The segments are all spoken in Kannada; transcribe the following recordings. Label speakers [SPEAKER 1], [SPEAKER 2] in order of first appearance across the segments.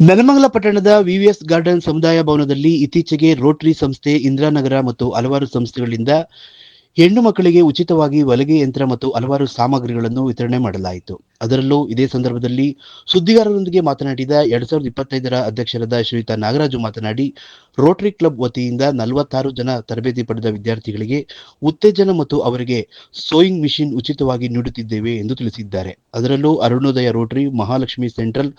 [SPEAKER 1] ನೆಲಮಂಗಲ ಪಟ್ಟಣದ ವಿವಿಎಸ್ ಗಾರ್ಡನ್ ಸಮುದಾಯ ಭವನದಲ್ಲಿ ಇತ್ತೀಚೆಗೆ ರೋಟರಿ ಸಂಸ್ಥೆ, ಇಂದಿರಾನಗರ ಮತ್ತು ಹಲವಾರು ಸಂಸ್ಥೆಗಳಿಂದ ಹೆಣ್ಣು ಮಕ್ಕಳಿಗೆ ಉಚಿತವಾಗಿ ಹೊಲಿಗೆ ಯಂತ್ರ ಮತ್ತು ಹಲವಾರು ಸಾಮಗ್ರಿಗಳನ್ನು ವಿತರಣೆ ಮಾಡಲಾಯಿತು. ಅದರಲ್ಲೂ ಇದೇ ಸಂದರ್ಭದಲ್ಲಿ ಸುದ್ದಿಗಾರರೊಂದಿಗೆ ಮಾತನಾಡಿದ ಎರಡ್ ಸಾವಿರದ ಇಪ್ಪತ್ತೈದರ ಅಧ್ಯಕ್ಷರಾದ ಶ್ರೀಯುತ ನಾಗರಾಜು ಮಾತನಾಡಿ, ರೋಟರಿ ಕ್ಲಬ್ ವತಿಯಿಂದ ನಲವತ್ತಾರು ಜನ ತರಬೇತಿ ಪಡೆದ ವಿದ್ಯಾರ್ಥಿಗಳಿಗೆ ಉತ್ತೇಜನ ಮತ್ತು ಅವರಿಗೆ ಸೋಯಿಂಗ್ ಮಿಷಿನ್ ಉಚಿತವಾಗಿ ನೀಡುತ್ತಿದ್ದೇವೆ ಎಂದು ತಿಳಿಸಿದ್ದಾರೆ. ಅದರಲ್ಲೂ Arunodaya Rotary, Mahalakshmi central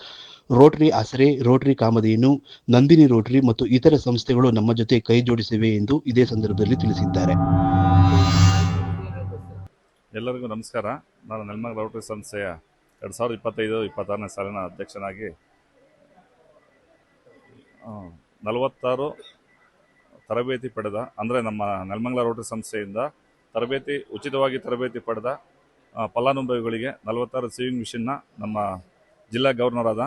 [SPEAKER 1] Rotary Asare, Rotary Kamadhenu, Nandini Rotary ಮತ್ತು ಇತರ ಸಂಸ್ಥೆಗಳು ನಮ್ಮ ಜೊತೆ ಕೈ ಜೋಡಿಸಿವೆ ಎಂದು ಇದೇ ಸಂದರ್ಭದಲ್ಲಿ ತಿಳಿಸಿದ್ದಾರೆ.
[SPEAKER 2] ಎಲ್ಲರಿಗೂ ನಮಸ್ಕಾರ. ನಾನು ನೆಲ್ಮಂಗ್ ರೋಟರಿ ಸಂಸ್ಥೆಯ ಎರಡು ಸಾವಿರದ ಇಪ್ಪತ್ತೈದು, ಇಪ್ಪತ್ತಾರನೇ ಸಾಲಿನ ಅಧ್ಯಕ್ಷನಾಗಿ ನಲವತ್ತಾರು ತರಬೇತಿ ಪಡೆದ, ಅಂದರೆ ನಮ್ಮ ನೆಲಮಂಗಲ ರೋಟರಿ ಸಂಸ್ಥೆಯಿಂದ ತರಬೇತಿ, ಉಚಿತವಾಗಿ ತರಬೇತಿ ಪಡೆದ ಫಲಾನುಭವಿಗಳಿಗೆ ನಲವತ್ತಾರು ಸೇವಿಂಗ್ ಮಿಷನ್ನ ನಮ್ಮ ಜಿಲ್ಲಾ ಗವರ್ನರಾದ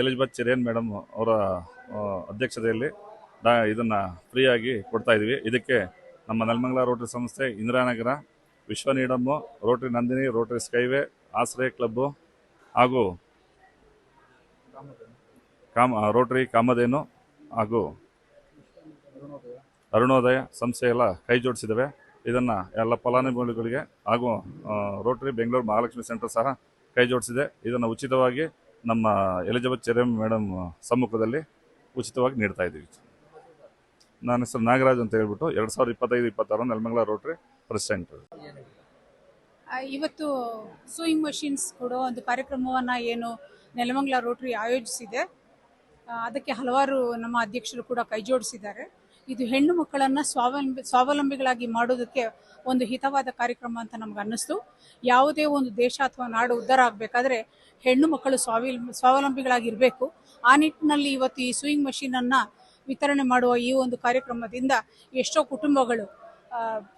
[SPEAKER 2] ಎಲಿಜಬೆತ್ ಚಿರೇನ್ ಮೇಡಮ್ ಅವರ ಅಧ್ಯಕ್ಷತೆಯಲ್ಲಿ ಡಾ ಇದನ್ನು ಫ್ರೀಯಾಗಿ ಕೊಡ್ತಾ ಇದ್ದೀವಿ ಇದಕ್ಕೆ ನಮ್ಮ ನೆಲಮಂಗಲ ರೋಟರಿ ಸಂಸ್ಥೆ, ಇಂದಿರಾನಗರ ವಿಶ್ವ ನೀಡಮ್ಮು Rotary Nandini, Rotary skyway, Ashraya club ಹಾಗೂ ಕಾಮ ರೋಟರಿ ಕಾಮಧೇನು ಹಾಗೂ ಅರುಣೋದಯ ಸಂಸ್ಥೆ ಎಲ್ಲ ಕೈ ಜೋಡಿಸಿದ್ದಾವೆ. ಇದನ್ನು ಎಲ್ಲ ಫಲಾನುಭವಿಗಳಿಗೆ ಹಾಗೂ ರೋಟರಿ ಬೆಂಗಳೂರು ಮಹಾಲಕ್ಷ್ಮಿ ಸೆಂಟರ್ ಸಹ ಕೈ ಜೋಡಿಸಿದೆ. ಇದನ್ನು ಉಚಿತವಾಗಿ ನಮ್ಮ ಎಲಿಜಬೆತ್ ಚೆರಮ್ ಮೇಡಮ್ ಸಮ್ಮುಖದಲ್ಲಿ ಉಚಿತವಾಗಿ ನೀಡ್ತಾ ಇದ್ದೀವಿ. ನನ್ನ ಹೆಸರು ನಾಗರಾಜ್ ಅಂತ ಹೇಳ್ಬಿಟ್ಟು ಎರಡು ಸಾವಿರದ ಇಪ್ಪತ್ತೈದು, ಇಪ್ಪತ್ತಾರು ನೆಲಮಂಗಲ ರೋಟ್ರಿ ಪ್ರೆಸಿಡೆಂಟ್
[SPEAKER 3] ಇವತ್ತು ಸೂಯಿಂಗ್ ಮಷಿನ್ಸ್ ಕೊಡೋ ಒಂದು ಕಾರ್ಯಕ್ರಮವನ್ನು ಏನು ನೆಲಮಂಗಲ ರೋಟ್ರಿ ಆಯೋಜಿಸಿದೆ. ಅದಕ್ಕೆ ಹಲವಾರು ನಮ್ಮ ಅಧ್ಯಕ್ಷರು ಕೂಡ ಕೈ ಜೋಡಿಸಿದ್ದಾರೆ ಇದು ಹೆಣ್ಣು ಮಕ್ಕಳನ್ನು ಸ್ವಾವಲಂಬಿ, ಸ್ವಾವಲಂಬಿಗಳಾಗಿ ಮಾಡೋದಕ್ಕೆ ಒಂದು ಹಿತವಾದ ಕಾರ್ಯಕ್ರಮ ಅಂತ ನಮ್ಗೆ ಅನ್ನಿಸ್ತು. ಯಾವುದೇ ಒಂದು ದೇಶ ಅಥವಾ ನಾಡು ಉದ್ಧಾರ ಆಗಬೇಕಾದ್ರೆ ಹೆಣ್ಣು ಮಕ್ಕಳು ಸ್ವಾವಲ್, ಸ್ವಾವಲಂಬಿಗಳಾಗಿರಬೇಕು. ಆ ನಿಟ್ಟಿನಲ್ಲಿ ಇವತ್ತು ಈ ಸೂಯಿಂಗ್ ಮಷೀನನ್ನು ವಿತರಣೆ ಮಾಡುವ ಈ ಒಂದು ಕಾರ್ಯಕ್ರಮದಿಂದ ಎಷ್ಟೋ ಕುಟುಂಬಗಳು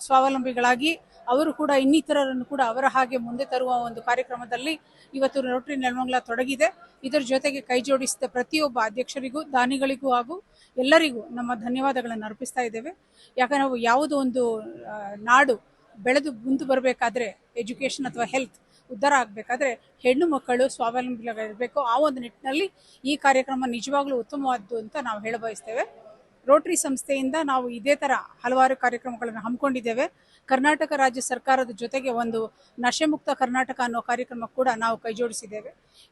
[SPEAKER 3] ಸ್ವಾವಲಂಬಿಗಳಾಗಿ ಅವರು ಕೂಡ ಇನ್ನಿತರರನ್ನು ಕೂಡ ಅವರ ಹಾಗೆ ಮುಂದೆ ತರುವ ಒಂದು ಕಾರ್ಯಕ್ರಮದಲ್ಲಿ ಇವತ್ತು ರೋಟರಿ ನೆಲಮಂಗಲ ತೊಡಗಿದೆ. ಇದರ ಜೊತೆಗೆ ಕೈ ಜೋಡಿಸಿದ ಪ್ರತಿಯೊಬ್ಬ ಅಧ್ಯಕ್ಷರಿಗೂ, ದಾನಿಗಳಿಗೂ ಹಾಗೂ ಎಲ್ಲರಿಗೂ ನಮ್ಮ ಧನ್ಯವಾದಗಳನ್ನು ಅರ್ಪಿಸ್ತಾ ಇದ್ದೇವೆ. ಯಾಕಂದ್ರೆ ನಾವು ಯಾವುದೋ ಒಂದು ನಾಡು ಬೆಳೆದು ಮುಂದೆ ಬರಬೇಕಾದ್ರೆ ಎಜುಕೇಷನ್ ಅಥವಾ ಹೆಲ್ತ್ ಉದ್ಧಾರ ಆಗಬೇಕಾದ್ರೆ ಹೆಣ್ಣು ಮಕ್ಕಳು ಸ್ವಾವಲಂಬಿಗಳಾಗಿರಬೇಕು. ಆ ಒಂದು ನಿಟ್ಟಿನಲ್ಲಿ ಈ ಕಾರ್ಯಕ್ರಮ ನಿಜವಾಗ್ಲೂ ಉತ್ತಮವಾದ್ದು ಅಂತ ನಾವು ಹೇಳ ಬಯಸ್ತೇವೆ ರೋಟರಿ ಸಂಸ್ಥೆಯಿಂದ ನಾವು ಇದೇ ಥರ ಹಲವಾರು ಕಾರ್ಯಕ್ರಮಗಳನ್ನು ಹಮ್ಮಿಕೊಂಡಿದ್ದೇವೆ. ಕರ್ನಾಟಕ ರಾಜ್ಯ ಸರ್ಕಾರದ ಜೊತೆಗೆ ಒಂದು ನಶೆಮುಕ್ತ ಕರ್ನಾಟಕ ಅನ್ನೋ ಕಾರ್ಯಕ್ರಮ ಕೂಡ ನಾವು ಕೈಜೋಡಿಸಿದ್ದೇವೆ.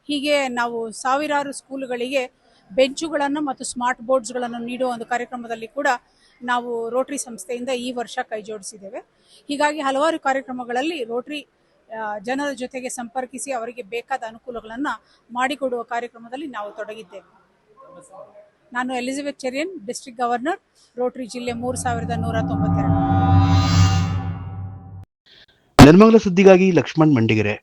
[SPEAKER 3] ಹೀಗೆ ನಾವು ಸಾವಿರಾರು ಸ್ಕೂಲುಗಳಿಗೆ ಬೆಂಚುಗಳನ್ನು ಮತ್ತು ಸ್ಮಾರ್ಟ್ ಬೋರ್ಡ್ಸ್ಗಳನ್ನು ನೀಡುವ ಒಂದು ಕಾರ್ಯಕ್ರಮದಲ್ಲಿ ಕೂಡ ನಾವು ರೋಟರಿ ಸಂಸ್ಥೆಯಿಂದ ಈ ವರ್ಷ ಕೈಜೋಡಿಸಿದ್ದೇವೆ. ಹೀಗಾಗಿ ಹಲವಾರು ಕಾರ್ಯಕ್ರಮಗಳಲ್ಲಿ ರೋಟರಿ ಜನರ ಜೊತೆಗೆ ಸಂಪರ್ಕಿಸಿ ಅವರಿಗೆ ಬೇಕಾದ ಅನುಕೂಲಗಳನ್ನು ಮಾಡಿಕೊಡುವ ಕಾರ್ಯಕ್ರಮದಲ್ಲಿ ನಾವು ತೊಡಗಿದ್ದೇವೆ. ನಾನು Elizabeth Cherian, district governor, Rotary ಜಿಲ್ಲೆ ಮೂರು ಸಾವಿರದ ನೂರ ತೊಂಬತ್ತೆರಡು.
[SPEAKER 1] ನಿರ್ಮಂಗಲ ಸುದ್ದಿಗಾಗಿ ಲಕ್ಷ್ಮಣ್ ಮಂಡಿಗೆರೆ.